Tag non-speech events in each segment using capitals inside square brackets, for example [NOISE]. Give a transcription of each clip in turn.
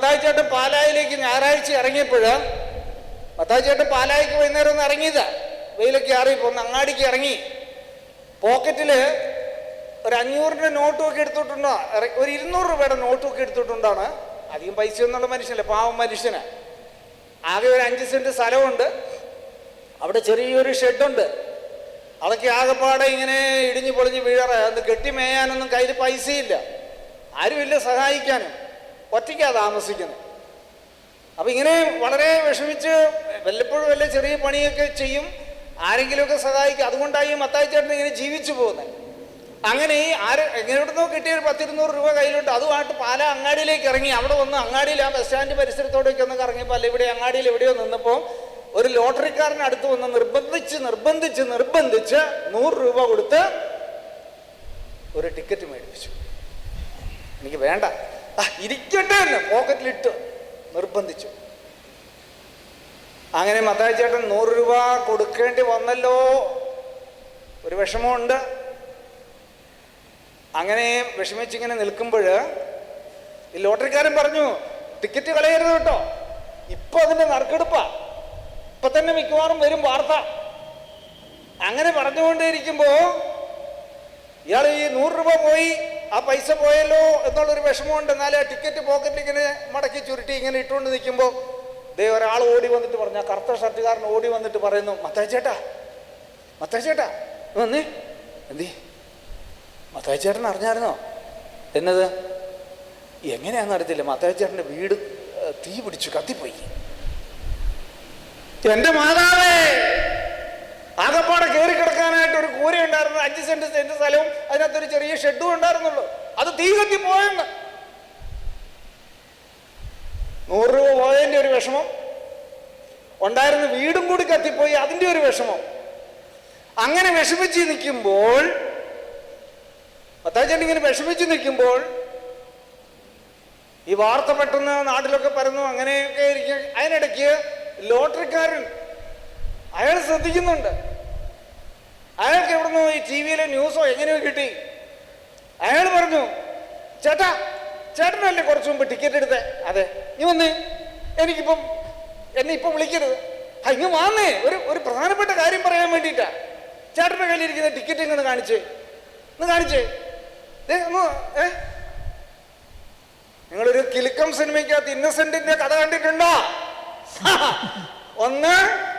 മത്തായി ചേട്ടൻ പാലായിലേക്ക് ഞായറാഴ്ച ഇറങ്ങിയപ്പോൾ മത്തായി ചേട്ടൻ പാലായിക്ക് വൈകുന്നേരം ഒന്ന് ഇറങ്ങിയതാ. വെയിലൊക്കെ അറിയിപ്പോ ഒന്ന് അങ്ങാടിക്ക് ഇറങ്ങി. പോക്കറ്റിൽ ഒരു അഞ്ഞൂറിന്റെ നോട്ടുമൊക്കെ എടുത്തിട്ടുണ്ടോ? ഒരു ഇരുന്നൂറ് രൂപയുടെ നോട്ടുമൊക്കെ എടുത്തിട്ടുണ്ടാണ്. അധികം പൈസ ഒന്നുള്ള മനുഷ്യനല്ല പാവം മനുഷ്യന്. ആകെ ഒരു അഞ്ച് സെന്റ് സ്ഥലമുണ്ട്. അവിടെ ചെറിയൊരു ഷെഡുണ്ട്. അതൊക്കെ ആകെപ്പാടെ ഇങ്ങനെ ഇടിഞ്ഞു പൊളിഞ്ഞ് വീഴറ അത് കെട്ടി മേയാനൊന്നും കയ്യിൽ പൈസയില്ല. ആരുമില്ല സഹായിക്കാനും. ഒറ്റയ്ക്കാ താമസിക്കുന്നത്. അപ്പം ഇങ്ങനെ വളരെ വിഷമിച്ച് വല്ലപ്പോഴും വല്ല ചെറിയ പണിയൊക്കെ ചെയ്യും. ആരെങ്കിലുമൊക്കെ സഹായിക്കും. അതുകൊണ്ടായി മത്തായി ചേട്ടൻ ഇങ്ങനെ ജീവിച്ചു പോകുന്നത്. അങ്ങനെ ഈ ആര് എങ്ങനെവിടുന്നോ കിട്ടിയ ഒരു പത്തിരുന്നൂറ് രൂപ കയ്യിലുണ്ട്. അതുമായിട്ട് പാല അങ്ങാടിയിലേക്ക് ഇറങ്ങി. അവിടെ വന്ന് അങ്ങാടിയിൽ ആ ബസ് സ്റ്റാൻഡ് പരിസരത്തോടൊക്കെ ഒന്ന് കറങ്ങിയപ്പോൾ അല്ല ഇവിടെ അങ്ങാടിയിൽ എവിടെയോ നിന്നപ്പോൾ ഒരു ലോട്ടറിക്കാരൻ അടുത്ത് വന്ന് നിർബന്ധിച്ച് നിർബന്ധിച്ച് നിർബന്ധിച്ച് നൂറ് രൂപ കൊടുത്ത് ഒരു ടിക്കറ്റ് മേടിപ്പിച്ചു. എനിക്ക് വേണ്ട. ഇരിക്കട്ടെ എന്ന് പോക്കറ്റിലിട്ട് നിർബന്ധിച്ചു. അങ്ങനെ മത്തായി ചേട്ടൻ നൂറ് രൂപ കൊടുക്കേണ്ടി വന്നല്ലോ. ഒരു വിഷമമുണ്ട്. അങ്ങനെ വിഷമിച്ചിങ്ങനെ നിൽക്കുമ്പോൾ ഈ ലോട്ടറിക്കാരൻ പറഞ്ഞു ടിക്കറ്റ് കളയരുത് കേട്ടോ. ഇപ്പൊ അതിന്റെ നറുക്കെടുപ്പാ. ഇപ്പൊ തന്നെ മിക്കവാറും വരും വാർത്ത. അങ്ങനെ പറഞ്ഞുകൊണ്ടേയിരിക്കുമ്പോ ഇയാൾ ഈ നൂറ് രൂപ പോയി. ആ പൈസ പോയല്ലോ എന്നുള്ളൊരു വിഷമമുണ്ട്. എന്നാൽ ആ ടിക്കറ്റ് പോക്കറ്റിൽ ഇങ്ങനെ മടക്കി ചുരുട്ടി ഇങ്ങനെ ഇട്ടുകൊണ്ട് നിൽക്കുമ്പോൾ ദേ ഒരാൾ ഓടി വന്നിട്ട് പറഞ്ഞു ആ കറുത്ത ഷർട്ടുകാരൻ ഓടി വന്നിട്ട് പറയുന്നു മത്തായി ചേട്ടാ മത്തായി ചേട്ടാ ഇങ്ങ് വന്നേ. എന്തേ? മത്തായി ചേട്ടൻ അറിഞ്ഞായിരുന്നോ? എന്നത്? എങ്ങനെയാണെന്ന് അറിയത്തില്ല. മത്തായി ചേട്ടന്റെ വീട് തീ പിടിച്ചു കത്തിപ്പോയി. എന്റെ മാതാവേ ആകപ്പാടെ കയറി കിടക്കാനായിട്ട് ഒരു കൂര ഉണ്ടായിരുന്നു. അഞ്ച് സെന്റ് സെന്റ് സ്ഥലവും അതിനകത്തൊരു ചെറിയ ഷെഡും ഉണ്ടായിരുന്നുള്ളൂ. അത് തീ കത്തി പോയെന്ന്. നൂറ് രൂപ പോയതിന്റെ ഒരു വിഷമം. ഉണ്ടായിരുന്ന വീടും കൂടി കത്തിപ്പോയി അതിന്റെ ഒരു വിഷമം. അങ്ങനെ വിഷമിച്ച് നിൽക്കുമ്പോൾ പത്താച്ചേട്ടൻ ഇങ്ങനെ വിഷമിച്ച് നിൽക്കുമ്പോൾ ഈ വാർത്ത പെട്ടെന്ന് നാട്ടിലൊക്കെ പരന്നു അങ്ങനെയൊക്കെ ഇരിക്കും അതിനിടയ്ക്ക് ലോട്ടറിക്കാരൻ അയാൾ ശ്രദ്ധിക്കുന്നുണ്ട്. അയാൾക്ക് എവിടുന്നോ ഈ ടി വിയിലെ ന്യൂസോ എങ്ങനെയോ കിട്ടി. അയാൾ പറഞ്ഞു ചേട്ടാ ചേട്ടനല്ലേ കുറച്ച് മുമ്പ് ടിക്കറ്റ് എടുത്തേ? അതെ. നീ വന്നേ. എനിക്കിപ്പം എന്നെ ഇപ്പം വിളിക്കരുത്. ഇങ്ങ് വാന്നേ. ഒരു ഒരു പ്രധാനപ്പെട്ട കാര്യം പറയാൻ വേണ്ടിയിട്ടാ. ചേട്ടന്റെ കയ്യിലിരിക്കുന്ന ടിക്കറ്റ് ഇങ്ങനെ കാണിച്ചേ. ഒന്ന് കാണിച്ചേ. ഒന്ന് ഏ? നിങ്ങളൊരു കിലുക്കം സിനിമയ്ക്കകത്ത് ഇന്നസെന്റിന്റെ കഥ കണ്ടിട്ടുണ്ടോ? [LAUGHS] ഒന്ന്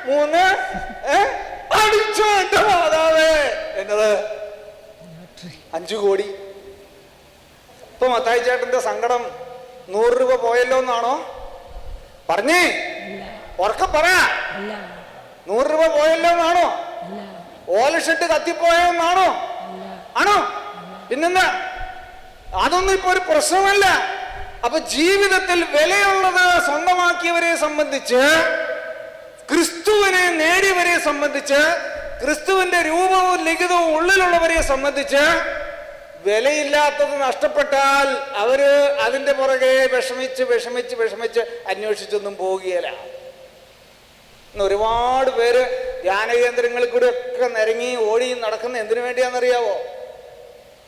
മൂന്ന് അടിച്ചു എന്റെ മാതാവേ. എന്നത് അഞ്ചു കോടി. ഇപ്പൊ മത്തായി ചേട്ടന്റെ സങ്കടം നൂറ് രൂപ പോയല്ലോ എന്നാണോ? പറഞ്ഞേ. ഉറക്ക പറ. നൂറ് രൂപ പോയല്ലോ എന്നാണോ? അല്ല. ഓലഷെട്ട് കത്തിപ്പോയെന്നാണോ അല്ല. ആണോ? പിന്നെന്താ? അതൊന്നും ഇപ്പൊ ഒരു പ്രശ്നമല്ല. അപ്പൊ ജീവിതത്തിൽ വിലയുള്ളത് സ്വന്തമാക്കിയവരെ സംബന്ധിച്ച് ക്രിസ്തുവിനെ നേടിയവരെ സംബന്ധിച്ച് ക്രിസ്തുവിന്റെ രൂപവും ലിഖിതവും ഉള്ളിലുള്ളവരെ സംബന്ധിച്ച് വിലയില്ലാത്തത് നഷ്ടപ്പെട്ടാൽ അവർ അതിന്റെ പുറകെ വിഷമിച്ച് വിഷമിച്ച് വിഷമിച്ച് അന്വേഷിച്ചൊന്നും പോവുകയില്ല ഇന്ന് ഒരുപാട് പേര് ധ്യാന കേന്ദ്രങ്ങളിൽ കൂടെ ഒക്കെ നിരങ്ങി ഓടിയും നടക്കുന്ന എന്തിനു വേണ്ടിയാണെന്നറിയാവോ?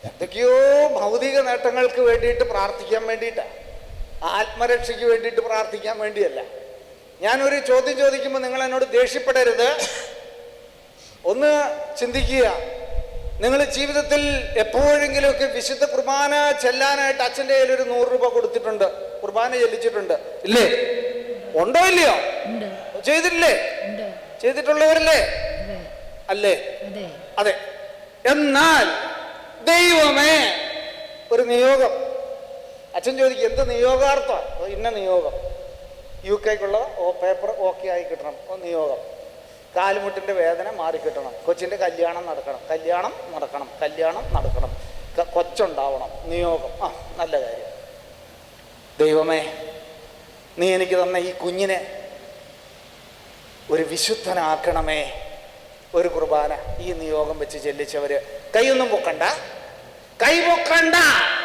എന്തൊക്കെയോ ഭൗതിക നേട്ടങ്ങൾക്ക് വേണ്ടിയിട്ട് പ്രാർത്ഥിക്കാൻ വേണ്ടിയിട്ടാണ് ആത്മരക്ഷയ്ക്ക് വേണ്ടിയിട്ട് പ്രാർത്ഥിക്കാൻ വേണ്ടിയല്ല. ഞാനൊരു ചോദ്യം ചോദിക്കുമ്പോൾ നിങ്ങൾ എന്നോട് ദേഷ്യപ്പെടരുത്. ഒന്ന് ചിന്തിക്കുക. നിങ്ങൾ ജീവിതത്തിൽ എപ്പോഴെങ്കിലുമൊക്കെ വിശുദ്ധ കുർബാന ചെല്ലാനായിട്ട് അച്ഛന്റെ കയ്യിൽ ഒരു നൂറ് രൂപ കൊടുത്തിട്ടുണ്ട്. കുർബാന ചെല്ലിച്ചിട്ടുണ്ട്. ഇല്ലേ? ഉണ്ടോ ഇല്ലയോ? ചെയ്തിട്ടില്ലേ? ചെയ്തിട്ടുള്ളവരല്ലേ? അല്ലേ? അതെ. എന്നാൽ ദൈവമേ ഒരു നിയോഗം. അച്ഛൻ ചോദിക്കും എന്ത് നിയോഗാർത്ഥം? ഇന്ന നിയോഗം. യു കെക്കുള്ള പേപ്പർ ഓക്കെ ആയി കിട്ടണം. നിയോഗം. കാലുമുട്ടിന്റെ വേദന മാറിക്കിട്ടണം കൊച്ചിന്റെ കല്യാണം നടക്കണം. കല്യാണം നടക്കണം. കല്യാണം നടക്കണം. കൊച്ചുണ്ടാവണം. നിയോഗം. ആ നല്ല കാര്യം. ദൈവമേ നീ എനിക്ക് തന്ന ഈ കുഞ്ഞിനെ ഒരു വിശുദ്ധനാക്കണമേ. ഒരു കുർബാന ഈ നിയോഗം വെച്ച് ചെല്ലിച്ചവര് കൈയൊന്നും പൊക്കണ്ട. കൈ പൊക്കണ്ട.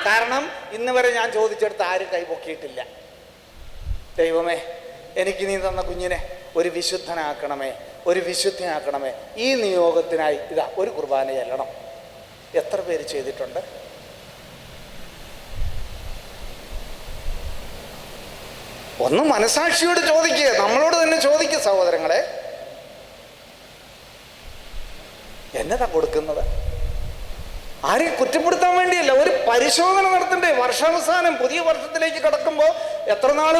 കാരണം ഇന്ന് വരെ ഞാൻ ചോദിച്ചെടുത്ത് ആരും കൈ പൊക്കിയിട്ടില്ല. ദൈവമേ എനിക്ക് നീ തന്ന കുഞ്ഞിനെ ഒരു വിശുദ്ധനാക്കണമേ ഒരു വിശുദ്ധനാക്കണമേ ഈ നിയോഗത്തിനായി ഇതാ ഒരു കുർബാന ചെല്ലണം എത്ര പേര് ചെയ്തിട്ടുണ്ട്? ഒന്ന് മനസാക്ഷിയോട് ചോദിക്കുക നമ്മളോട് തന്നെ ചോദിക്കുക സഹോദരങ്ങളെ. എന്നതാ കൊടുക്കുന്നത്? ആരെയും കുറ്റപ്പെടുത്താൻ വേണ്ടിയല്ല ഒരു പരിശോധന നടത്തണ്ടേ? വർഷാവസാനം പുതിയ വർഷത്തിലേക്ക് കടക്കുമ്പോൾ എത്ര നാൾ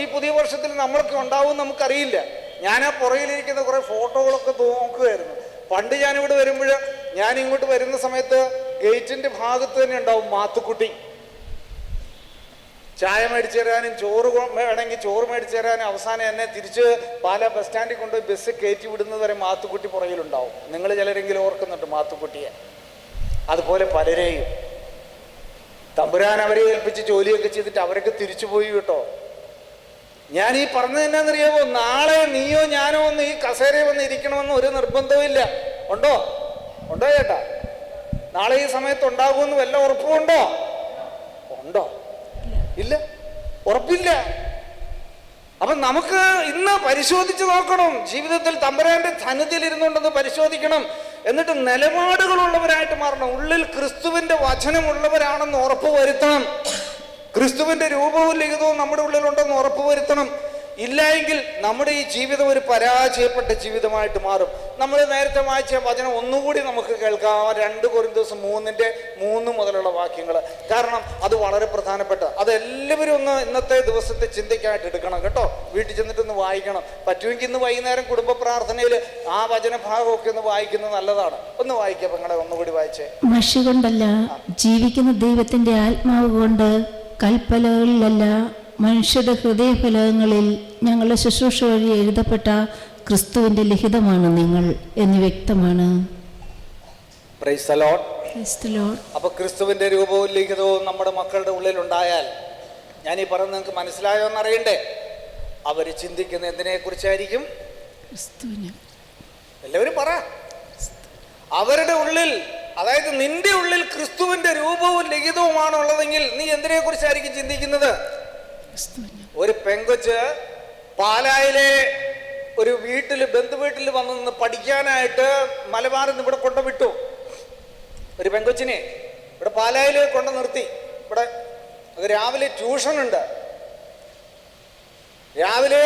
ഈ പുതിയ വർഷത്തിൽ നമ്മൾക്ക് ഉണ്ടാവും നമുക്കറിയില്ല. ഞാൻ ആ പുറകിലിരിക്കുന്ന കുറേ ഫോട്ടോകളൊക്കെ നോക്കുകയായിരുന്നു. പണ്ട് ഞാനിവിടെ വരുമ്പോൾ ഞാൻ ഇങ്ങോട്ട് വരുന്ന സമയത്ത് ഗേറ്റിന്റെ ഭാഗത്ത് തന്നെ ഉണ്ടാവും മാത്തുക്കുട്ടി. ചായ മേടിച്ചു തരാനും ചോറ് വേണമെങ്കിൽ ചോറ് മേടിച്ചു തരാനും അവസാനം എന്നെ തിരിച്ച് പാല ബസ് സ്റ്റാൻഡിൽ കൊണ്ടുപോയി ബസ് കയറ്റി വിടുന്നത് വരെ മാത്തുക്കുട്ടി പുറകിലുണ്ടാവും. നിങ്ങൾ ചിലരെങ്കിലും ഓർക്കുന്നുണ്ട് മാത്തുക്കുട്ടിയെ. അതുപോലെ പലരെയും. തമ്പുരാൻ അവരെ ഏൽപ്പിച്ച് ജോലിയൊക്കെ ചെയ്തിട്ട് അവരൊക്കെ തിരിച്ചു പോയി കേട്ടോ. ഞാൻ ഈ പറഞ്ഞത് എന്നാന്നറിയാമോ നാളെ നീയോ ഞാനോ ഒന്ന് ഈ കസേരയിൽ വന്ന് ഇരിക്കണമെന്ന് ഒരു നിർബന്ധവും ഇല്ല. ഉണ്ടോ? ഉണ്ടോ ചേട്ടാ? നാളെ ഈ സമയത്ത് ഉണ്ടാകുമെന്ന് വല്ല ഉറപ്പുണ്ടോ ഉണ്ടോ? ഇല്ല. ഉറപ്പില്ല. അപ്പൊ നമുക്ക് ഇന്ന് പരിശോധിച്ച് നോക്കണം. ജീവിതത്തിൽ തമ്പുരാന്റെ സന്നിധിയിൽ ഇരുന്നുണ്ടെന്ന് പരിശോധിക്കണം. എന്നിട്ട് നിലപാടുകളുള്ളവരായിട്ട് മാറണം. ഉള്ളിൽ ക്രിസ്തുവിന്റെ വചനമുള്ളവരാണെന്ന് ഉറപ്പ് വരുത്തണം ക്രിസ്തുവിന്റെ രൂപവും ലിഖിതവും നമ്മുടെ ഉള്ളിലുണ്ടെന്ന് ഉറപ്പ് വരുത്തണം ഇല്ല എങ്കിൽ നമ്മുടെ ഈ ജീവിതം ഒരു പരാജയപ്പെട്ട ജീവിതമായിട്ട് മാറും. നമ്മൾ നേരത്തെ വായിച്ച വചനം ഒന്നുകൂടി നമുക്ക് കേൾക്കാം. രണ്ട് ദിവസം മൂന്നിന്റെ മൂന്ന് മുതലുള്ള വാക്യങ്ങൾ കാരണം അത് വളരെ പ്രധാനപ്പെട്ട അത് എല്ലാവരും ഒന്ന് ഇന്നത്തെ ദിവസത്തെ ചിന്തയ്ക്കായിട്ട് എടുക്കണം കേട്ടോ. വീട്ടിൽ ചെന്നിട്ട് ഒന്ന് വായിക്കണം. പറ്റുമെങ്കിൽ ഇന്ന് വൈകുന്നേരം കുടുംബ പ്രാർത്ഥനയിൽ ആ വചനഭാഗമൊക്കെ ഒന്ന് വായിക്കുന്നത് നല്ലതാണ്. ഒന്ന് വായിക്കാം പെങ്ങളെ ഒന്നുകൂടി വായിച്ചേ. മഷി കൊണ്ടല്ല ജീവിക്കുന്ന ദൈവത്തിന്റെ ആത്മാവ് കൊണ്ട് കൽപ്പലകളിലല്ല മനുഷ്യരുടെ ഹൃദയഫലകങ്ങളിൽ ഞങ്ങളുടെ ശുശ്രൂഷ വഴി എഴുതപ്പെട്ട ക്രിസ്തുവിന്റെ ലിഖിതമാണ് നിങ്ങൾ എന്ന് വ്യക്തമാണ്. Praise the Lord. Praise the Lord. അപ്പൊ ക്രിസ്തുവിന്റെ രൂപവും ലിഖിതവും നമ്മുടെ മക്കളുടെ ഉള്ളിൽ ഉണ്ടായാൽ ഞാൻ ഈ പറഞ്ഞ നിങ്ങൾക്ക് മനസ്സിലായോ എന്നറിയണ്ടേ? അവർ ചിന്തിക്കുന്ന എന്തിനെ കുറിച്ചായിരിക്കും എല്ലാവരും പറ. അവരുടെ ഉള്ളിൽ അതായത് നിന്റെ ഉള്ളിൽ ക്രിസ്തുവിന്റെ രൂപവും ലിഖിതവുമാണ് ഉള്ളതെങ്കിൽ നീ എന്തിനെ കുറിച്ചായിരിക്കും ചിന്തിക്കുന്നത്? ഒരു പെങ്കൊച്ച് പാലായിലെ ഒരു വീട്ടിൽ ബന്ധുവീട്ടിൽ വന്ന് നിന്ന് പഠിക്കാനായിട്ട് മലബാറിൽ നിന്ന് ഇവിടെ കൊണ്ടുവിട്ടു. ഒരു പെങ്കൊച്ചിനെ ഇവിടെ പാലായിൽ കൊണ്ട് നിർത്തി. ഇവിടെ അത് രാവിലെ ട്യൂഷൻ ഉണ്ട്. രാവിലെ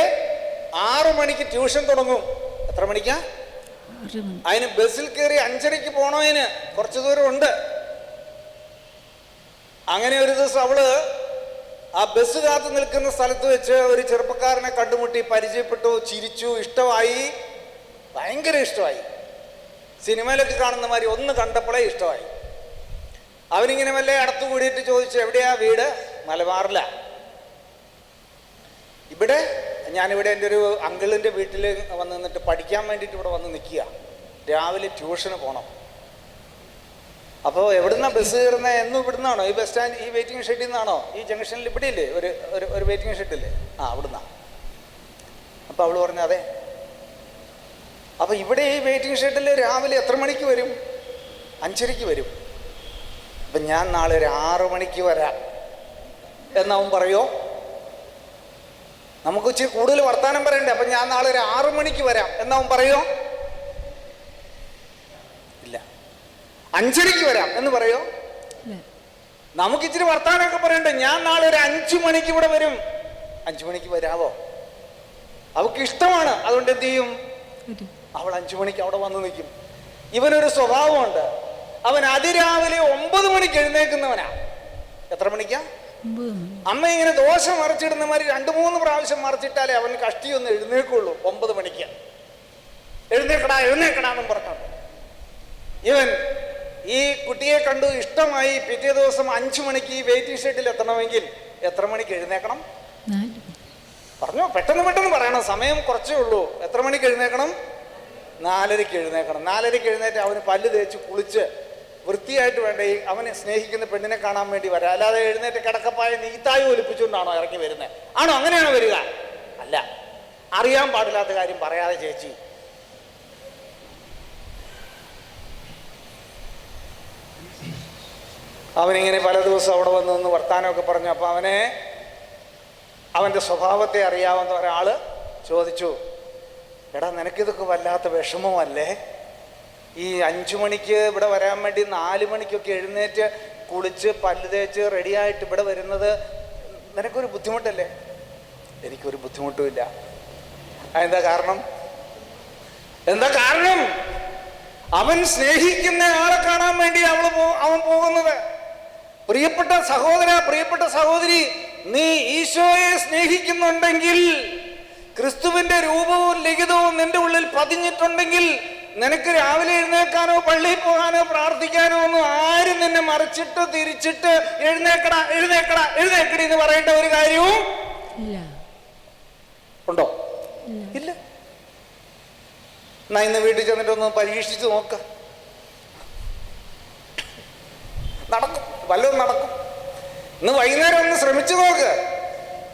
ആറു മണിക്ക് ട്യൂഷൻ തുടങ്ങും. എത്ര മണിക്കാ? അതിന് ബസ്സിൽ കയറി അഞ്ചരയ്ക്ക് പോണതിന് കുറച്ച് ദൂരം ഉണ്ട്. അങ്ങനെ ഒരു ദിവസം അവൾ ആ ബസ് കാത്തു നിൽക്കുന്ന സ്ഥലത്ത് വെച്ച് ഒരു ചെറുപ്പക്കാരനെ കണ്ടുമുട്ടി പരിചയപ്പെട്ടു ചിരിച്ചു ഇഷ്ടമായി. ഭയങ്കര ഇഷ്ടമായി. സിനിമയിലൊക്കെ കാണുന്ന മാതിരി ഒന്ന് കണ്ടപ്പോഴേ ഇഷ്ടമായി. അവനിങ്ങനെ വല്ല അടുത്ത് കൂടിയിട്ട് ചോദിച്ചു എവിടെയാ വീട്? മലബാറില. ഇവിടെ? ഞാനിവിടെ എന്റെ ഒരു അങ്കിളിന്റെ വീട്ടിൽ വന്ന് നിന്നിട്ട് പഠിക്കാൻ വേണ്ടിയിട്ട് ഇവിടെ വന്ന് നിൽക്കുക. രാവിലെ ട്യൂഷന് പോകണം. അപ്പോൾ എവിടുന്ന ബസ് കയറുന്നത് എന്നും ഇവിടുന്നാണോ? ഈ ബസ് സ്റ്റാൻഡ് ഈ വെയിറ്റിംഗ് ഷെഡിൽ നിന്നാണോ ഈ ജംഗ്ഷനിൽ ഇവിടെ ഇല്ലേ ഒരു ഒരു ഒരു വെയിറ്റിംഗ് ഷെഡില്ലേ ആ അവിടുന്നാ. അപ്പോൾ അവൾ പറഞ്ഞു അതെ. അപ്പോൾ ഇവിടെ ഈ വെയിറ്റിംഗ് ഷെഡിൽ രാവിലെ എത്ര മണിക്ക് വരും? അഞ്ചരയ്ക്ക് വരും. അപ്പം ഞാൻ നാളെ ഒരു ആറു മണിക്ക് വരാം. എന്നവൻ പറയോ? നമുക്ക് ഇച്ചിരി കൂടുതൽ വർത്താനം പറയണ്ടേ. അപ്പം ഞാൻ നാളെ ഒരു ആറു മണിക്ക് വരാം. എന്നവൻ പറയോ ഇല്ല അഞ്ചരയ്ക്ക് വരാം. എന്ന് പറയോ. നമുക്ക് ഇച്ചിരി വർത്താനമൊക്കെ പറയണ്ടേ? ഞാൻ നാളെ ഒരു അഞ്ചു മണിക്ക് ഇവിടെ വരും. അഞ്ചു മണിക്ക് വരാവോ? അവക്ക് ഇഷ്ടമാണ്. അതുകൊണ്ട് എന്ത് ചെയ്യും? അവൾ അഞ്ചു മണിക്ക് അവിടെ വന്ന് നിൽക്കും. ഇവനൊരു സ്വഭാവമുണ്ട്. അവൻ അതിരാവിലെ ഒമ്പത് മണിക്ക് എഴുന്നേക്കുന്നവനാ എത്ര മണിക്കാ? അമ്മ ഇങ്ങനെ ദോശ മറിച്ചിടുന്ന മാതിരി രണ്ടു മൂന്ന് പ്രാവശ്യം മറിച്ചിട്ടാലേ അവൻ കഷ്ടിയൊന്ന് എഴുന്നേൽക്കുള്ളൂ. ഒമ്പത് മണിക്ക്. എഴുന്നേക്കടാ എഴുന്നേക്കടാ എന്നും പറഞ്ഞോണ്ട്. ഇവൻ ഈ കുട്ടിയെ കണ്ടു ഇഷ്ടമായി പിറ്റേ ദിവസം അഞ്ചു മണിക്ക് ഈ വെയിറ്റിംഗ് ഷെഡിൽ എത്തണമെങ്കിൽ എത്ര മണിക്ക് എഴുന്നേക്കണം? പറഞ്ഞു? പെട്ടെന്ന് പെട്ടെന്ന് പറയണം. സമയം കുറച്ചേ ഉള്ളൂ. എത്ര മണിക്ക് എഴുന്നേക്കണം? നാലരയ്ക്ക് എഴുന്നേക്കണം. നാലരയ്ക്ക് എഴുന്നേറ്റ് അവന് പല്ല് തേച്ച് കുളിച്ച് വൃത്തിയായിട്ട് വേണ്ട ഈ അവനെ സ്നേഹിക്കുന്ന പെണ്ണിനെ കാണാൻ വേണ്ടി വരാം. അല്ലാതെ എഴുന്നേറ്റ് കിടക്കപ്പായ നീത്തായി ഒലിപ്പിച്ചുകൊണ്ടാണോ ഇറങ്ങി വരുന്നത് ആണോ അങ്ങനെയാണോ വരിക? അല്ല. അറിയാൻ പാടില്ലാത്ത കാര്യം പറയാതെ ചേച്ചി അവനിങ്ങനെ പല ദിവസം അവിടെ വന്ന് നിന്ന് വർത്താനമൊക്കെ പറഞ്ഞു. അപ്പോൾ അവനെ അവന്റെ സ്വഭാവത്തെ അറിയാവുന്ന ഒരാൾ ചോദിച്ചു എടാ നിനക്കിതൊക്കെ വല്ലാത്ത വിഷമമല്ലേ? ഈ അഞ്ചു മണിക്ക് ഇവിടെ വരാൻ വേണ്ടി നാല് മണിക്കൊക്കെ എഴുന്നേറ്റ് കുളിച്ച് പല്ല് തേച്ച് റെഡിയായിട്ട് ഇവിടെ വരുന്നത് നിനക്കൊരു ബുദ്ധിമുട്ടല്ലേ? എനിക്കൊരു ബുദ്ധിമുട്ടുമില്ല അതെന്താ കാരണം? എന്താ കാരണം? അവൻ സ്നേഹിക്കുന്ന ആളെ കാണാൻ വേണ്ടി അവൾ അവൻ പോകുന്നത്. പ്രിയപ്പെട്ട സഹോദര പ്രിയപ്പെട്ട സഹോദരി നീ ഈശോയെ സ്നേഹിക്കുന്നുണ്ടെങ്കിൽ ക്രിസ്തുവിന്റെ രൂപവും ലിഖിതവും നിന്റെ ഉള്ളിൽ പതിഞ്ഞിട്ടുണ്ടെങ്കിൽ നിനക്ക് രാവിലെ എഴുന്നേക്കാനോ പള്ളിയിൽ പോകാനോ പ്രാർത്ഥിക്കാനോ ഒന്നും ആരും നിന്നെ മറിച്ചിട്ട് തിരിച്ചിട്ട് എഴുന്നേക്കടാ എഴുന്നേക്കടാ എഴുന്നേക്കടി എന്ന് പറയേണ്ട ഒരു കാര്യവും ഉണ്ടോ? ഇല്ല. എന്നാ ഇന്ന് വീട്ടിൽ ചെന്നിട്ടൊന്ന് പരീക്ഷിച്ച് നോക്ക. നടക്കും വല്ലതും നടക്കും. ഇന്ന് വൈകുന്നേരം ഒന്ന് ശ്രമിച്ചു നോക്ക്.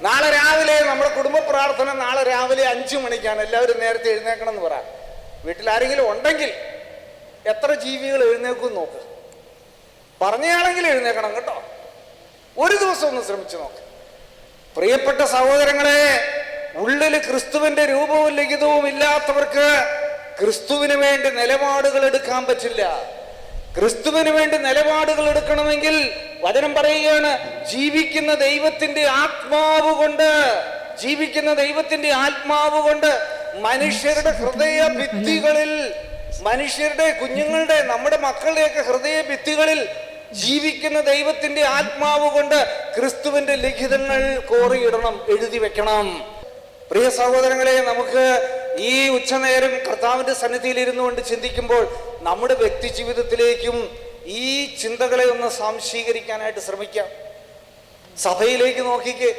നാളെ രാവിലെ നമ്മുടെ കുടുംബ പ്രാർത്ഥന നാളെ രാവിലെ അഞ്ചു മണിക്കാണ്. എല്ലാവരും നേരത്തെ എഴുന്നേക്കണം എന്ന് പറയാം വീട്ടിൽ ആരെങ്കിലും ഉണ്ടെങ്കിൽ എത്ര ജീവികൾ എഴുന്നേക്കും നോക്ക്. പറഞ്ഞയാളെങ്കിൽ എഴുന്നേക്കണം കേട്ടോ. ഒരു ദിവസം ഒന്ന് ശ്രമിച്ചു നോക്ക്. പ്രിയപ്പെട്ട സഹോദരങ്ങളെ ഉള്ളിൽ ക്രിസ്തുവിന്റെ രൂപവും ലിഖിതവും ഇല്ലാത്തവർക്ക് ക്രിസ്തുവിന് വേണ്ടി നിലപാടുകൾ എടുക്കാൻ പറ്റില്ല. ക്രിസ്തുവിന് വേണ്ടി നിലപാടുകൾ എടുക്കണമെങ്കിൽ വചനം പറയുകയാണ് ജീവിക്കുന്ന ദൈവത്തിന്റെ ആത്മാവ് കൊണ്ട് ജീവിക്കുന്ന ദൈവത്തിന്റെ ആത്മാവ് കൊണ്ട് മനുഷ്യരുടെ ഹൃദയ ഭിത്തികളിൽ മനുഷ്യരുടെ കുഞ്ഞുങ്ങളുടെ നമ്മുടെ മക്കളുടെയൊക്കെ ഹൃദയ ഭിത്തികളിൽ ജീവിക്കുന്ന ദൈവത്തിന്റെ ആത്മാവ് കൊണ്ട് ക്രിസ്തുവിന്റെ ലിഖിതങ്ങൾ കോറിയിടണം എഴുതി വെക്കണം. പ്രിയ സഹോദരങ്ങളെ നമുക്ക് ഈ ഉച്ചനേരം കർത്താവിന്റെ സന്നിധിയിൽ ഇരുന്നു കൊണ്ട് ചിന്തിക്കുമ്പോൾ നമ്മുടെ വ്യക്തി ജീവിതത്തിലേക്കും ഈ ചിന്തകളെ ഒന്ന് സംശീകരിക്കാനായിട്ട് ശ്രമിക്കാം. സഭയിലേക്ക് നോക്കിക്ക്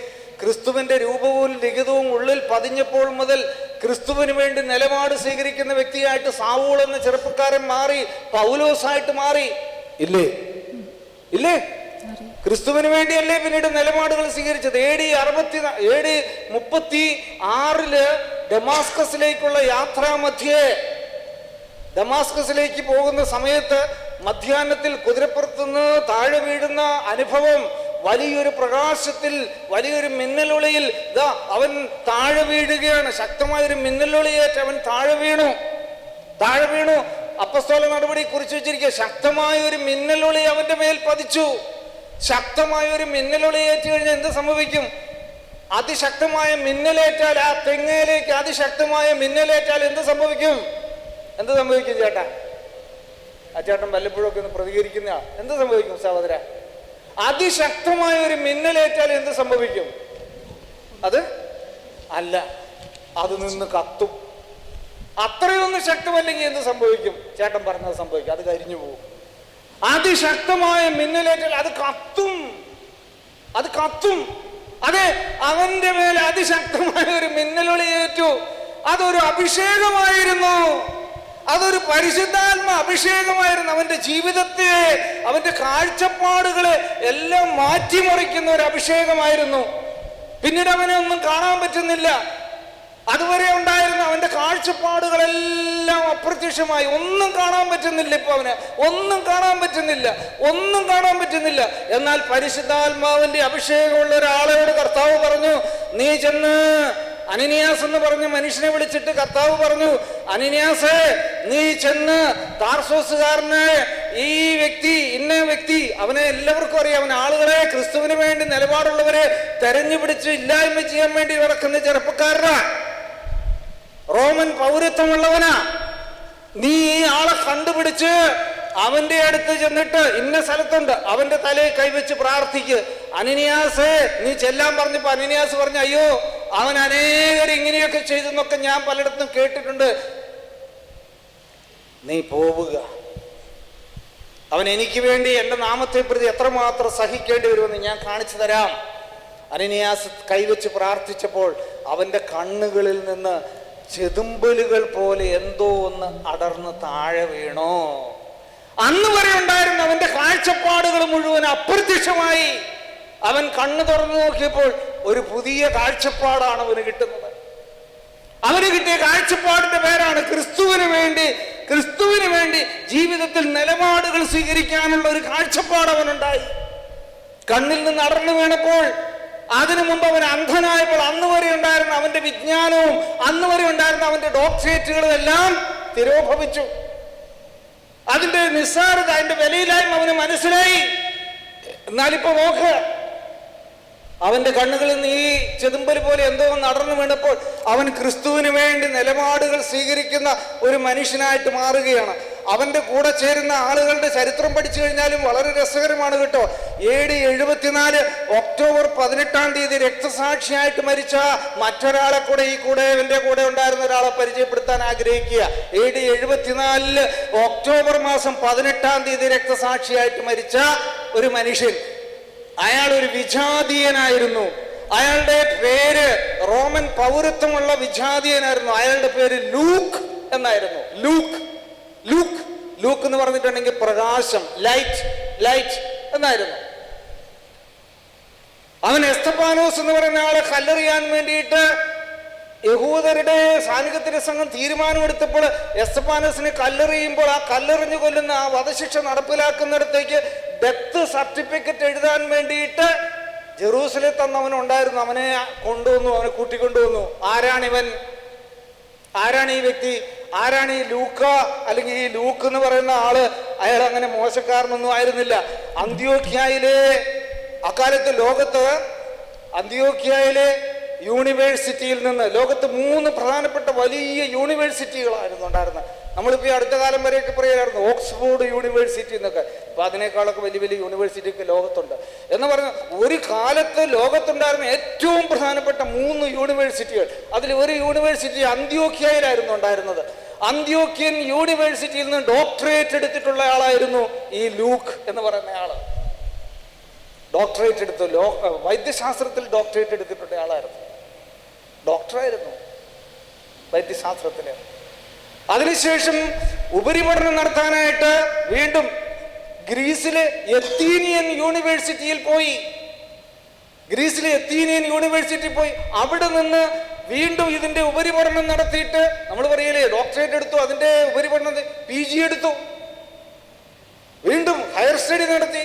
ക്രിസ്തുവിന്റെ രൂപവും ലിഖിതവും ഉള്ളിൽ പതിഞ്ഞപ്പോൾ മുതൽ ക്രിസ്തുവിന് വേണ്ടി നിലപാട് സ്വീകരിക്കുന്ന വ്യക്തിയായിട്ട് സാവൂൾ എന്ന ചെറുപ്പക്കാരൻ മാറി പൗലോസായിട്ട് മാറി. ഇല്ലേ? ഇല്ലേ? ക്രിസ്തുവിന് വേണ്ടിയല്ലേ പിന്നീട് നിലപാടുകൾ സ്വീകരിച്ചത്? എ ഡി അറുപത്തി എ ഡി മുപ്പത്തി ആറിൽ ഡെമാസ്കസിലേക്കുള്ള യാത്രാമധ്യേ ഡമാസ്കസിലേക്ക് പോകുന്ന സമയത്ത് മധ്യാഹ്നത്തിൽ കുതിരപ്പുറത്തുനിന്ന് താഴെ വീഴുന്ന അനുഭവം വലിയൊരു പ്രകാശത്തിൽ വലിയൊരു മിന്നലൊളിയിൽ ഇതാ അവൻ താഴെ വീഴുകയാണ്. ശക്തമായൊരു മിന്നലൊളിയേറ്റ് അവൻ താഴെ വീണു. താഴെ വീണു. അപ്പസ്തോല നടപടി കുറിച്ച് വെച്ചിരിക്കുക ശക്തമായ ഒരു മിന്നലൊളി അവന്റെ മേൽ പതിച്ചു. ശക്തമായ ഒരു മിന്നലൊളി ഏറ്റു കഴിഞ്ഞാൽ എന്ത് സംഭവിക്കും? അതിശക്തമായ മിന്നലേറ്റാൽ ആ തെങ്ങയിലേക്ക് അതിശക്തമായ മിന്നലേറ്റാൽ എന്ത് സംഭവിക്കും? എന്ത് സംഭവിക്കും ചേട്ടാ? ആ ചേട്ടൻ വല്ലപ്പോഴൊക്കെ ഒന്ന് പ്രതികരിക്കുന്ന എന്ത് സംഭവിക്കും സഹോദര? അതിശക്തമായ ഒരു മിന്നലേറ്റാൽ എന്ത് സംഭവിക്കും? അത്? അല്ല അത് നിന്ന് കത്തും. അത്രയൊന്നും ശക്തമല്ലെങ്കിൽ എന്ത് സംഭവിക്കും? ചേട്ടൻ പറഞ്ഞത് സംഭവിക്കും അത് കരിഞ്ഞു പോകും. അതിശക്തമായ മിന്നലേറ്റാൽ അത് കത്തും. അത് കത്തും. അതെ അവന്റെ മേലെ അതിശക്തമായ ഒരു മിന്നലൊളി ഏറ്റു അതൊരു അഭിഷേകമായിരുന്നു. അതൊരു പരിശുദ്ധാത്മ അഭിഷേകമായിരുന്നു അവന്റെ ജീവിതത്തെ അവന്റെ കാഴ്ചപ്പാടുകളെ എല്ലാം മാറ്റിമറിക്കുന്ന ഒരു അഭിഷേകമായിരുന്നു. പിന്നീട് അവനെ ഒന്നും കാണാൻ പറ്റുന്നില്ല. അതുവരെ ഉണ്ടായിരുന്ന അവന്റെ കാഴ്ചപ്പാടുകളെല്ലാം അപ്രത്യക്ഷമായി. ഒന്നും കാണാൻ പറ്റുന്നില്ല ഇപ്പൊ അവന്. ഒന്നും കാണാൻ പറ്റുന്നില്ല. ഒന്നും കാണാൻ പറ്റുന്നില്ല. എന്നാൽ പരിശുദ്ധാത്മാവിന്റെ അഭിഷേകമുള്ള ഒരാളോട് കർത്താവ് പറഞ്ഞു നീ ചെന്ന് അനിനിയാസ് എന്ന് പറഞ്ഞ മനുഷ്യനെ വിളിച്ചിട്ട് കർത്താവ് പറഞ്ഞു അനിനിയാസ് നീ ചെന്ന് താർസോസുകാരന് ഈ വ്യക്തി ഇന്ന വ്യക്തി അവനെ എല്ലാവർക്കും അറിയാം. അവൻ ആളുകളെ ക്രിസ്തുവിന് വേണ്ടി നിലപാടുള്ളവരെ തെരഞ്ഞു പിടിച്ച് ഇല്ലായ്മ ചെയ്യാൻ വേണ്ടി നടക്കുന്ന ചെറുപ്പക്കാരനാ. റോമൻ പൗരത്വമുള്ളവനാ. നീ ഈ ആളെ കണ്ടുപിടിച്ച് അവന്റെ അടുത്ത് ചെന്നിട്ട് ഇന്ന സ്ഥലത്തുണ്ട്. അവന്റെ തലയിൽ കൈവച്ച് പ്രാർത്ഥിക്ക്. അനിനിയാസ് നീ ചെല്ലാൻ പറഞ്ഞപ്പോ അനിനിയാസ് പറഞ്ഞു അയ്യോ അവൻ അനേകർ ഇങ്ങനെയൊക്കെ ചെയ്തെന്നൊക്കെ ഞാൻ പലയിടത്തും കേട്ടിട്ടുണ്ട്. നീ പോവുക. അവൻ എനിക്ക് വേണ്ടി എന്റെ നാമത്തെ പ്രതി എത്രമാത്രം സഹിക്കേണ്ടി വരുമെന്ന് ഞാൻ കാണിച്ചു തരാം. അനനിയാസ് കൈവച്ച് പ്രാർത്ഥിച്ചപ്പോൾ അവന്റെ കണ്ണുകളിൽ നിന്ന് ചെതുമ്പലുകൾ പോലെ എന്തോ ഒന്ന് അടർന്ന് താഴെ വീണോ. അന്ന് വരെ ഉണ്ടായിരുന്ന അവന്റെ കാഴ്ചപ്പാടുകൾ മുഴുവൻ അപ്രത്യക്ഷമായി. അവൻ കണ്ണു തുറന്നു നോക്കിയപ്പോൾ ഒരു പുതിയ കാഴ്ചപ്പാടാണ് അവന് കിട്ടുന്നത്. അവന് കിട്ടിയ കാഴ്ചപ്പാടിന്റെ പേരാണ് ക്രിസ്തുവിന് വേണ്ടി ക്രിസ്തുവിന് വേണ്ടി ജീവിതത്തിൽ നിലപാടുകൾ സ്വീകരിക്കാനുള്ള ഒരു കാഴ്ചപ്പാട് അവനുണ്ടായി. കണ്ണിൽ നിന്ന് അടർന്നു വീണപ്പോൾ അതിനു മുമ്പ് അവൻ അന്ധനായപ്പോൾ അന്ന് വരെ ഉണ്ടായിരുന്ന അവന്റെ വിജ്ഞാനവും അന്ന് വരെ ഉണ്ടായിരുന്ന അവന്റെ ഡോക്ടറേറ്റുകളും എല്ലാം തിരോഭവിച്ചു. അതിന്റെ നിസ്സാരത അതിന്റെ വിലയിലായ്മ അവന് മനസ്സിലായി. എന്നാലിപ്പോ നോക്ക് അവന്റെ കണ്ണുകളിൽ നിന്ന് ഈ ചെതുമ്പൽ പോലെ എന്തോ നടന്നു വീണപ്പോൾ അവൻ ക്രിസ്തുവിന് വേണ്ടി നിലപാടുകൾ സ്വീകരിക്കുന്ന ഒരു മനുഷ്യനായിട്ട് മാറുകയാണ്. അവന്റെ കൂടെ ചേരുന്ന ആളുകളുടെ ചരിത്രം പഠിച്ചു കഴിഞ്ഞാലും വളരെ രസകരമാണ് കേട്ടോ. എ ഡി എഴുപത്തിനാല് ഒക്ടോബർ പതിനെട്ടാം തീയതി രക്തസാക്ഷിയായിട്ട് മരിച്ച മറ്റൊരാളെ കൂടെ ഈ കൂടെ എന്റെ കൂടെ ഉണ്ടായിരുന്ന ഒരാളെ പരിചയപ്പെടുത്താൻ ആഗ്രഹിക്കുക. എ ഡി എഴുപത്തിനാലിൽ ഒക്ടോബർ മാസം പതിനെട്ടാം തീയതി രക്തസാക്ഷിയായിട്ട് മരിച്ച ഒരു മനുഷ്യൻ. അയാൾ ഒരു വിജാതീയനായിരുന്നു. അയാളുടെ പേര് റോമൻ പൗരത്വമുള്ള വിജാതീയനായിരുന്നു. അയാളുടെ പേര് ലൂക്ക് എന്നായിരുന്നു. ലൂക്ക് ലൂക്ക് ലൂക്ക് എന്ന് പറഞ്ഞിട്ടുണ്ടെങ്കിൽ പ്രകാശം ലൈറ്റ് ലൈറ്റ് എന്നായിരുന്നു. അവൻ എസ്തപ്പാനോസ് എന്ന് പറയുന്ന ആളെ കല്ലെറിയാൻ വേണ്ടിയിട്ട് യഹൂദരുടെ സാന്നിധ്യത്തിന്റെ സംഘം തീരുമാനമെടുത്തപ്പോൾ എസ്തപ്പാനോസിനെ കല്ലെറിയുമ്പോൾ ആ കല്ലെറിഞ്ഞു കൊല്ലുന്ന ആ വധശിക്ഷ നടപ്പിലാക്കുന്നിടത്തേക്ക് ഡെത്ത് സർട്ടിഫിക്കറ്റ് എഴുതാൻ വേണ്ടിയിട്ട് ജെറൂസലത്തിൽ തന്നവൻ ഉണ്ടായിരുന്നു അവനെ കൊണ്ടുവന്നു അവനെ കൂട്ടിക്കൊണ്ടുവന്നു. ആരാണിവൻ? ആരാണ് ഈ വ്യക്തി? ആരാണ് ഈ ലൂക്ക? അല്ലെങ്കിൽ ഈ ലൂക്ക് എന്ന് പറയുന്ന ആൾ? അയാൾ അങ്ങനെ മോശക്കാരനൊന്നും ആയിരുന്നില്ല. അന്ത്യോക്യായിലെ അക്കാലത്ത് ലോകത്ത് അന്ത്യോക്യായിലെ യൂണിവേഴ്സിറ്റിയിൽ നിന്ന് ലോകത്ത് മൂന്ന് പ്രധാനപ്പെട്ട വലിയ യൂണിവേഴ്സിറ്റികളായിരുന്നു ഉണ്ടായിരുന്നത്. നമ്മളിപ്പോൾ ഈ അടുത്ത കാലം വരെയൊക്കെ പറയുമായിരുന്നു ഓക്സ്ഫോർഡ് യൂണിവേഴ്സിറ്റി എന്നൊക്കെ. അപ്പൊ അതിനേക്കാളൊക്കെ വലിയ വലിയ യൂണിവേഴ്സിറ്റി ഒക്കെ ലോകത്തുണ്ട്. എന്ന് പറഞ്ഞ ഒരു കാലത്ത് ലോകത്തുണ്ടായിരുന്ന ഏറ്റവും പ്രധാനപ്പെട്ട മൂന്ന് യൂണിവേഴ്സിറ്റികൾ അതിൽ ഒരു യൂണിവേഴ്സിറ്റി അന്ത്യോക്യയിലായിരുന്നു ഉണ്ടായിരുന്നത്. അന്ത്യോക്യൻ യൂണിവേഴ്സിറ്റിയിൽ നിന്ന് ഡോക്ടറേറ്റ് എടുത്തിട്ടുള്ള ആളായിരുന്നു ഈ ലൂക്ക് എന്ന് പറയുന്ന ആൾ. ഡോക്ടറേറ്റ് എടുത്തു ലോ വൈദ്യശാസ്ത്രത്തിൽ ഡോക്ടറേറ്റ് എടുത്തിട്ടുള്ള ആളായിരുന്നു. ഡോക്ടറായിരുന്നു വൈദ്യശാസ്ത്രത്തിൽ. അതിനുശേഷം ഉപരിപഠനം നടത്താനായിട്ട് വീണ്ടും ഗ്രീസിലെ എത്തീനിയൻ യൂണിവേഴ്സിറ്റിയിൽ പോയി. ഗ്രീസിലെ എത്തീനിയൻ യൂണിവേഴ്സിറ്റി പോയി. അവിടെ നിന്ന് വീണ്ടും ഇതിന്റെ ഉപരിപഠനം നടത്തിയിട്ട് നമ്മൾ പറയലേ ഡോക്ടറേറ്റ് എടുത്തു അതിന്റെ ഉപരിപഠനം പി ജി എടുത്തു. വീണ്ടും ഹയർ സ്റ്റഡി നടത്തി.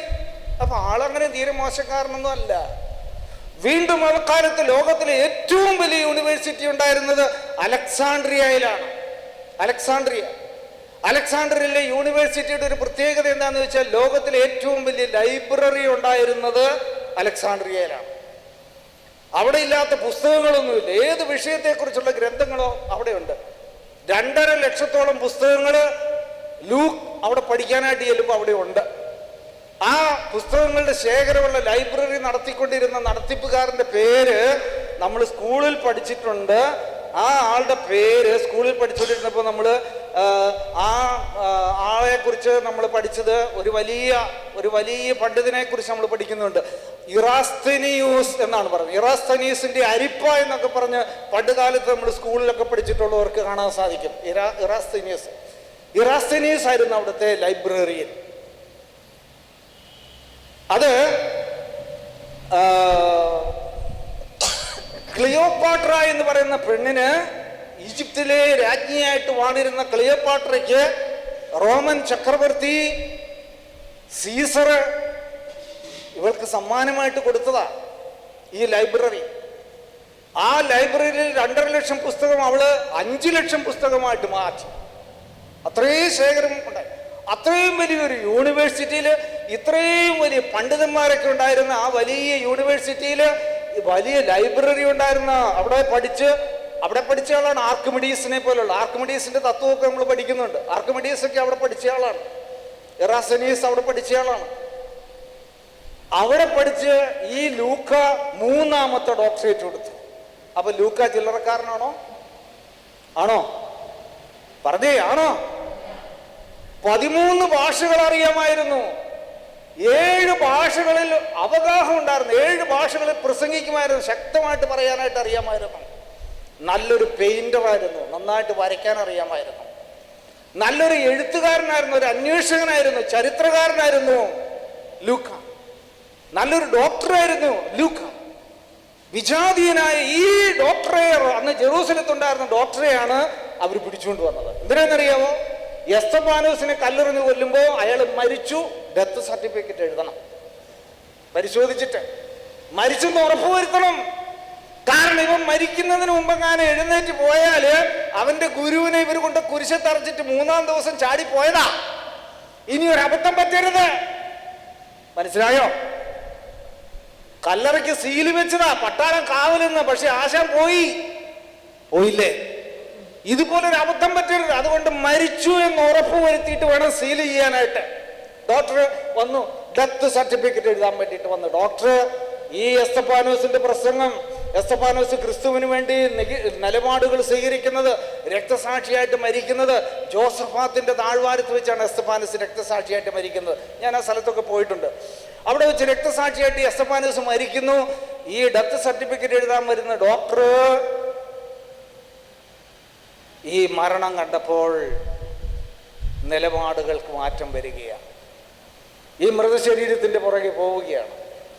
അപ്പൊ ആളങ്ങനെ തീരെ മോശക്കാരനൊന്നും അല്ല. വീണ്ടും അക്കാലത്ത് ലോകത്തിലെ ഏറ്റവും വലിയ യൂണിവേഴ്സിറ്റി ഉണ്ടായിരുന്നത് അലക്സാണ്ട്രിയയിലാണ്. അലക്സാണ്ട്രിയ. അലക്സാണ്ടറിലെ യൂണിവേഴ്സിറ്റിയുടെ ഒരു പ്രത്യേകത എന്താണെന്ന് വെച്ചാൽ ലോകത്തിലെ ഏറ്റവും വലിയ ലൈബ്രറി ഉണ്ടായിരുന്നത് അലക്സാണ്ട്രിയയിലാണ്. അവിടെ ഇല്ലാത്ത പുസ്തകങ്ങളൊന്നുമില്ല. ഏത് വിഷയത്തെക്കുറിച്ചുള്ള ഗ്രന്ഥങ്ങളോ അവിടെയുണ്ട്. രണ്ടര ലക്ഷത്തോളം പുസ്തകങ്ങൾ ലൂക്ക് അവിടെ പഠിക്കാനായിട്ട് ചെല്ലുമ്പോൾ അവിടെ ഉണ്ട്. ആ പുസ്തകങ്ങളുടെ ശേഖരമുള്ള ലൈബ്രറി നടത്തിക്കൊണ്ടിരുന്ന നടത്തിപ്പുകാരന്റെ പേര് നമ്മൾ സ്കൂളിൽ പഠിച്ചിട്ടുണ്ട്. ആ ആളുടെ പേര് സ്കൂളിൽ പഠിച്ചുകൊണ്ടിരുന്നപ്പോൾ നമ്മൾ ആ ആളെ കുറിച്ച് നമ്മൾ പഠിച്ചത് ഒരു വലിയ ഒരു വലിയ പണ്ഡിതനെ കുറിച്ച് നമ്മൾ പഠിക്കുന്നുണ്ട്. ഇറാസ്തനിയൂസ് എന്നാണ് പറഞ്ഞത് ഇറാസ്തനീസിന്റെ അരിപ്പ എന്നൊക്കെ പറഞ്ഞ് പണ്ട് കാലത്ത് നമ്മൾ സ്കൂളിലൊക്കെ പഠിച്ചിട്ടുള്ളവർക്ക് കാണാൻ സാധിക്കും. ഇറാ ഇറാസ്തനീസ്. ഇറാസ്തനീസ് ആയിരുന്നു അവിടുത്തെ ലൈബ്രറിയൻ. അത് ക്ലിയോപാട്ര എന്ന് പറയുന്ന പെണ്ണിന് ഈജിപ്തിലെ രാജ്ഞിയായിട്ട് വാണിരുന്ന ക്ലിയോപാട്രയ്ക്ക് റോമൻ ചക്രവർത്തി സീസർ ഇവൾക്ക് സമ്മാനമായിട്ട് കൊടുത്തതാ ഈ ലൈബ്രറി. ആ ലൈബ്രറിയിൽ രണ്ടര ലക്ഷം പുസ്തകം അവൾ അഞ്ചു ലക്ഷം പുസ്തകമായിട്ട് മാറ്റി. അത്രയും ശേഖരം ഉണ്ടായി. അത്രയും വലിയൊരു യൂണിവേഴ്സിറ്റിയിൽ ഇത്രയും വലിയ പണ്ഡിതന്മാരൊക്കെ ഉണ്ടായിരുന്ന ആ വലിയ യൂണിവേഴ്സിറ്റിയിൽ വലിയ ലൈബ്രറി ഉണ്ടായിരുന്ന അവിടെ പഠിച്ച് അവിടെ പഠിച്ച ആളാണ് ആർക്കുമിഡീസിനെ പോലുള്ള. ആർക്കുമിഡീസിന്റെ തത്വമൊക്കെ നമ്മൾ പഠിക്കുന്നുണ്ട്. ആർക്കുമിഡീസ് ഒക്കെ അവിടെ പഠിച്ച ആളാണ്. എറാസനീസ് അവിടെ പഠിച്ച ആളാണ്. അവിടെ പഠിച്ച് ഈ ലൂക്ക മൂന്നാമത്തെ ഡോക്ടറേറ്റ് കൊടുത്തു. അപ്പൊ ലൂക്ക ചില്ലറക്കാരനാണോ? ആണോ? പറഞ്ഞേ ആണോ? പതിമൂന്ന് ഭാഷകൾ അറിയാമായിരുന്നു. ഏഴ് ഭാഷകളിൽ അവഗാഹം ഉണ്ടായിരുന്നു. ഏഴ് ഭാഷകളിൽ പ്രസംഗിക്കുമായിരുന്നു. ശക്തമായിട്ട് പറയാനായിട്ട് അറിയാമായിരുന്നു. നല്ലൊരു പെയിന്ററായിരുന്നു നന്നായിട്ട് വരയ്ക്കാൻ അറിയാമായിരുന്നു. നല്ലൊരു എഴുത്തുകാരനായിരുന്നു. ഒരു അന്വേഷകനായിരുന്നു. ചരിത്രകാരനായിരുന്നു ലൂക്ക. നല്ലൊരു ഡോക്ടറായിരുന്നു ലൂക്ക. വിജാതീയനായ ഈ ഡോക്ടറെ അന്ന് ജെറൂസലത്തുണ്ടായിരുന്ന ഡോക്ടറെയാണ് അവർ പിടിച്ചുകൊണ്ട് വന്നത്. എന്തിനാണെന്നറിയാമോ യസ്തമാനോസിനെ കല്ലെറിഞ്ഞ് കൊല്ലുമ്പോൾ അയാൾ മരിച്ചു. ഡെത്ത് സർട്ടിഫിക്കറ്റ് എഴുതണം. പരിശോധിച്ചിട്ട് മരിച്ചെന്ന് ഉറപ്പുവരുത്തണം കാരണം ഇവൻ മരിക്കുന്നതിന് മുമ്പ് ഞാൻ എഴുന്നേറ്റ് പോയാൽ അവന്റെ ഗുരുവിനെ ഇവർ കൊണ്ട് കുരിശത്തറച്ചിട്ട് മൂന്നാം ദിവസം ചാടി പോയതാ. ഇനി ഒരു അബദ്ധം പറ്റരുത്. മനസ്സിലായോ? കല്ലറയ്ക്ക് സീൽ വെച്ചതാ. പട്ടാളം കാവലെന്ന്. പക്ഷെ ആശാൻ പോയി. പോയില്ലേ? ഇതുപോലൊരു അബദ്ധം പറ്റരുത്. അതുകൊണ്ട് മരിച്ചു എന്ന് ഉറപ്പ് വരുത്തിയിട്ട് വേണം സീൽ ചെയ്യാനായിട്ട്. ഡോക്ടർ വന്നു ഡെത്ത് സർട്ടിഫിക്കറ്റ് എഴുതാൻ വേണ്ടിയിട്ട് വന്നു. ഡോക്ടർ ഈ എസ്തപ്പാനോസിന്റെ പ്രസംഗം എസ്തപ്പാനോസ് ക്രിസ്തുവിന് വേണ്ടി നിലപാടുകൾ സ്വീകരിക്കുന്നത് രക്തസാക്ഷിയായിട്ട് മരിക്കുന്നത് ജോസഫാത്തിന്റെ താഴ്വാരത്ത് വെച്ചാണ് എസ്തപ്പാനോസ് രക്തസാക്ഷിയായിട്ട് മരിക്കുന്നത്. ഞാൻ ആ സ്ഥലത്തൊക്കെ പോയിട്ടുണ്ട്. അവിടെ വെച്ച് രക്തസാക്ഷിയായിട്ട് എസ്തപ്പാനോസ് മരിക്കുന്നു. ഈ ഡെത്ത് സർട്ടിഫിക്കറ്റ് എഴുതാൻ വരുന്ന ഡോക്ടർ ഈ മരണം കണ്ടപ്പോൾ നിലപാടുകൾക്ക് മാറ്റം വരികയാണ്. ഈ മൃതശരീരത്തിന്റെ പുറകെ പോവുകയാണ്.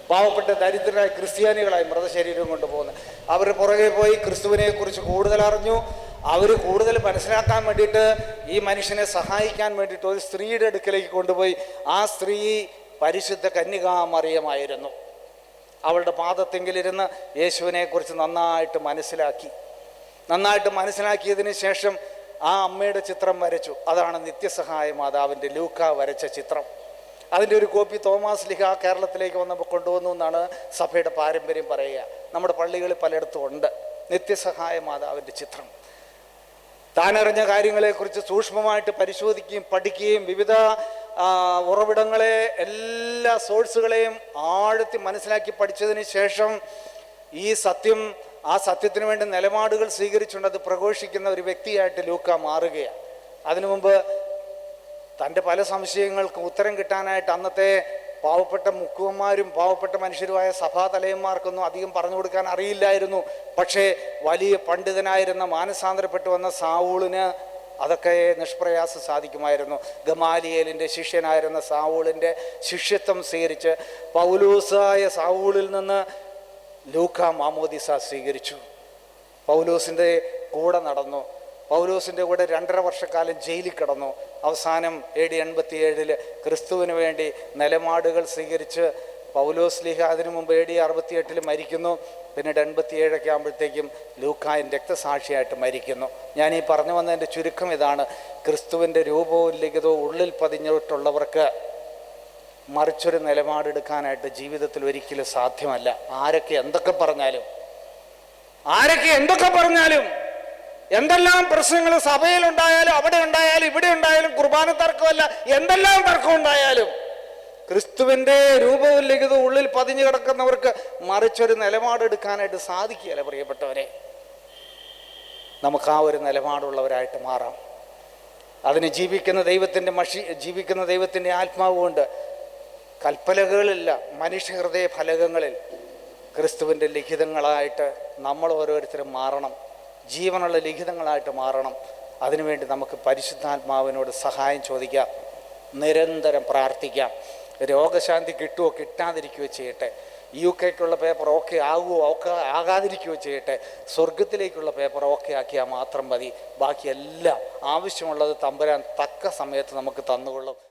പാവപ്പെട്ട ദരിദ്രരായ ക്രിസ്ത്യാനികളായി മൃതശരീരം കൊണ്ടുപോകുന്നത് അവർ പുറകെ പോയി ക്രിസ്തുവിനെക്കുറിച്ച് കൂടുതൽ അറിഞ്ഞു. അവർ കൂടുതൽ മനസ്സിലാക്കാൻ വേണ്ടിയിട്ട് ഈ മനുഷ്യനെ സഹായിക്കാൻ വേണ്ടിയിട്ട് ഒരു സ്ത്രീയുടെ അടുക്കലേക്ക് കൊണ്ടുപോയി. ആ സ്ത്രീ പരിശുദ്ധ കന്യകാമറിയമായിരുന്നു. അവളുടെ പാദത്തെങ്കിലിരുന്ന് യേശുവിനെക്കുറിച്ച് നന്നായിട്ട് മനസ്സിലാക്കി. നന്നായിട്ട് മനസ്സിലാക്കിയതിന് ശേഷം ആ അമ്മയുടെ ചിത്രം വരച്ചു. അതാണ് നിത്യസഹായ മാതാവിന്റെ ലൂക്ക വരച്ച ചിത്രം. അതിന്റെ ഒരു കോപ്പി തോമസ് ലിഹ കേരളത്തിലേക്ക് വന്നപ്പോൾ കൊണ്ടുവന്നു എന്നാണ് സഭയുടെ പാരമ്പര്യം പറയുക. നമ്മുടെ പള്ളികളിൽ പലയിടത്തും ഉണ്ട്. നിത്യസഹായ മാതാവിന്റെ ചിത്രം. താനറിഞ്ഞ കാര്യങ്ങളെക്കുറിച്ച് സൂക്ഷ്മമായിട്ട് പരിശോധിക്കുകയും പഠിക്കുകയും വിവിധ ഉറവിടങ്ങളെ എല്ലാ സോഴ്സുകളെയും ആഴത്തി മനസ്സിലാക്കി പഠിച്ചതിന് ശേഷം ഈ സത്യം ആ സത്യത്തിന് വേണ്ടി നിലപാടുകൾ സ്വീകരിച്ചുകൊണ്ട് അത് പ്രഘോഷിക്കുന്ന ഒരു വ്യക്തിയായിട്ട് ലൂക്ക മാറുകയാണ്. അതിനു മുമ്പ് തന്റെ പല സംശയങ്ങൾക്കും ഉത്തരം കിട്ടാനായിട്ട് അന്നത്തെ പാവപ്പെട്ട മുക്കുവന്മാരും പാവപ്പെട്ട മനുഷ്യരുമായ സഭാ തലയന്മാർക്കൊന്നും അധികം പറഞ്ഞു കൊടുക്കാൻ അറിയില്ലായിരുന്നു. പക്ഷേ വലിയ പണ്ഡിതനായിരുന്ന മാനസാന്തരപ്പെട്ടു വന്ന സാവൂളിന് അതൊക്കെ നിഷ്പ്രയാസം സാധിക്കുമായിരുന്നു. ഗമാലിയേലിന്റെ ശിഷ്യനായിരുന്ന സാവൂളിന്റെ ശിഷ്യത്വം സ്വീകരിച്ച് പൗലൂസായ സാവൂളിൽ നിന്ന് ലൂക്ക മാമോദിസ സ്വീകരിച്ചു. പൗലൂസിന്റെ കൂടെ നടന്നു. പൗലോസിന്റെ കൂടെ രണ്ടര വർഷക്കാലം ജയിലിൽ കിടന്നു. അവസാനം എ ഡി എൺപത്തി ഏഴിൽ ക്രിസ്തുവിന് വേണ്ടി നിലപാടുകൾ സ്വീകരിച്ച് പൗലോസ് ലീഹ അതിനു മുമ്പ് എ ഡി അറുപത്തിയെട്ടിൽ മരിക്കുന്നു. പിന്നീട് എൺപത്തി ഏഴൊക്കെ ആകുമ്പോഴത്തേക്കും ലൂക്കായൻ രക്തസാക്ഷിയായിട്ട് മരിക്കുന്നു. ഞാൻ ഈ പറഞ്ഞു വന്നതിന്റെ ചുരുക്കം ഇതാണ്. ക്രിസ്തുവിന്റെ രൂപവും ലിഖിതവും ഉള്ളിൽ പതിഞ്ഞിട്ടുള്ളവർക്ക് മറിച്ചൊരു നിലപാടെടുക്കാനായിട്ട് ജീവിതത്തിൽ ഒരിക്കലും സാധ്യമല്ല. ആരൊക്കെ എന്തൊക്കെ പറഞ്ഞാലും? ആരൊക്കെ എന്തൊക്കെ പറഞ്ഞാലും? എന്തെല്ലാം പ്രശ്നങ്ങൾ സഭയിലുണ്ടായാലും അവിടെ ഉണ്ടായാലും ഇവിടെ ഉണ്ടായാലും കുർബാന തർക്കമല്ല എന്തെല്ലാം തർക്കം ഉണ്ടായാലും ക്രിസ്തുവിന്റെ രൂപവും ലിഖിതവും ഉള്ളിൽ പതിഞ്ഞു കിടക്കുന്നവർക്ക് മറിച്ചൊരു നിലപാടെടുക്കാനായിട്ട് സാധിക്കുകയല്ല പ്രിയപ്പെട്ടവരെ? നമുക്ക് ആ ഒരു നിലപാടുള്ളവരായിട്ട് മാറാം. അതിന് ജീവിക്കുന്ന ദൈവത്തിന്റെ മഷി ജീവിക്കുന്ന ദൈവത്തിന്റെ ആത്മാവ് കൊണ്ട് കൽപ്പലകളില്ല മനുഷ്യഹൃദയ ഫലകങ്ങളിൽ ക്രിസ്തുവിന്റെ ലിഖിതങ്ങളായിട്ട് നമ്മൾ ഓരോരുത്തരും മാറണം. ജീവനുള്ള ലിഖിതങ്ങളായിട്ട് മാറണം. അതിനുവേണ്ടി നമുക്ക് പരിശുദ്ധാത്മാവിനോട് സഹായം ചോദിക്കാം. നിരന്തരം പ്രാർത്ഥിക്കാം. രോഗശാന്തി കിട്ടുമോ കിട്ടാതിരിക്കുകയോ ചെയ്യട്ടെ. യു കെക്കുള്ള പേപ്പർ ഓക്കെ ആകുമോ ഒക്കെ ആകാതിരിക്കുകയോ ചെയ്യട്ടെ. സ്വർഗത്തിലേക്കുള്ള പേപ്പർ ഓക്കെ ആക്കിയാൽ മാത്രം മതി. ബാക്കിയെല്ലാം ആവശ്യമുള്ളത് തമ്പുരാൻ തക്ക സമയത്ത് നമുക്ക് തന്നുകൊള്ളും.